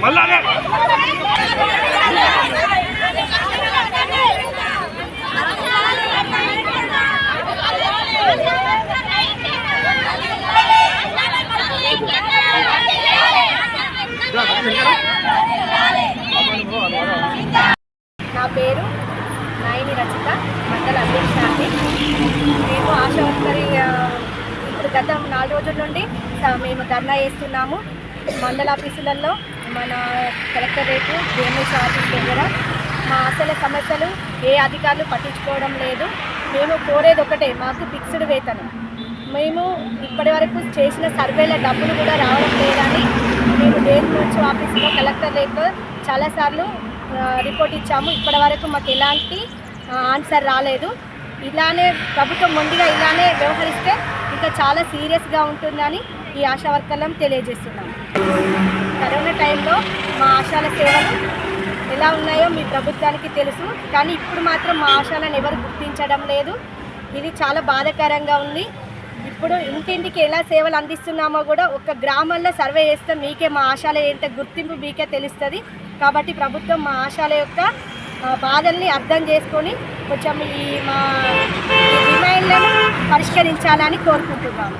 మళ్ళానే నా పేరు నాయని రచిత మండల అధ్యక్షురాలి మేము ఆశా వర్కరి ఇప్పుడు గత నాలుగు రోజుల నుండి స- మేము ధర్నా చేస్తున్నాము మండల ఆఫీసులలో. మన కలెక్టరేట్ డిఎంహెచ్ ఆఫీస్ దగ్గర. మా అసలు సమస్యలు ఏ అధికారులు పట్టించుకోవడం లేదు. మేము కోరేది ఒకటే మాకు ఫిక్స్డ్ వేతనం. మేము ఇప్పటి వరకు చేసిన సర్వేల డబ్బులు కూడా రావడం లేదని మేము డిఎంహెచ్ ఆఫీస్లో కలెక్టరేట్ చాలాసార్లు రిపోర్ట్ ఇచ్చాము. ఇప్పటి వరకు మాకు ఎలాంటి ఆన్సర్ రాలేదు. ఇలానే ప్రభుత్వం మొండిగా ఇలానే వ్యవహరిస్తే ఇంకా చాలా సీరియస్గా ఉంటుందని ఈ ఆశా వర్కర్లను తెలియజేస్తున్నాము కరోనా టైంలో మా ఆశాల సేవలు ఎలా ఉన్నాయో మీ ప్రభుత్వానికి తెలుసు కానీ ఇప్పుడు మాత్రం మా ఆశాలను ఎవరు గుర్తించడం లేదు. ఇది చాలా బాధాకరంగా ఉంది. ఇప్పుడు ఇంటింటికి ఎలా సేవలు అందిస్తున్నామో కూడా ఒక గ్రామంలో సర్వే చేస్తే మీకే మా ఆశాల ఎంత గుర్తింపు మీకే తెలుస్తుంది. కాబట్టి ప్రభుత్వం మా ఆశాల యొక్క బాధల్ని అర్థం చేసుకొని కొంచెం ఈ మా డిమాండ్లను పరిష్కరించాలని కోరుకుంటున్నాము.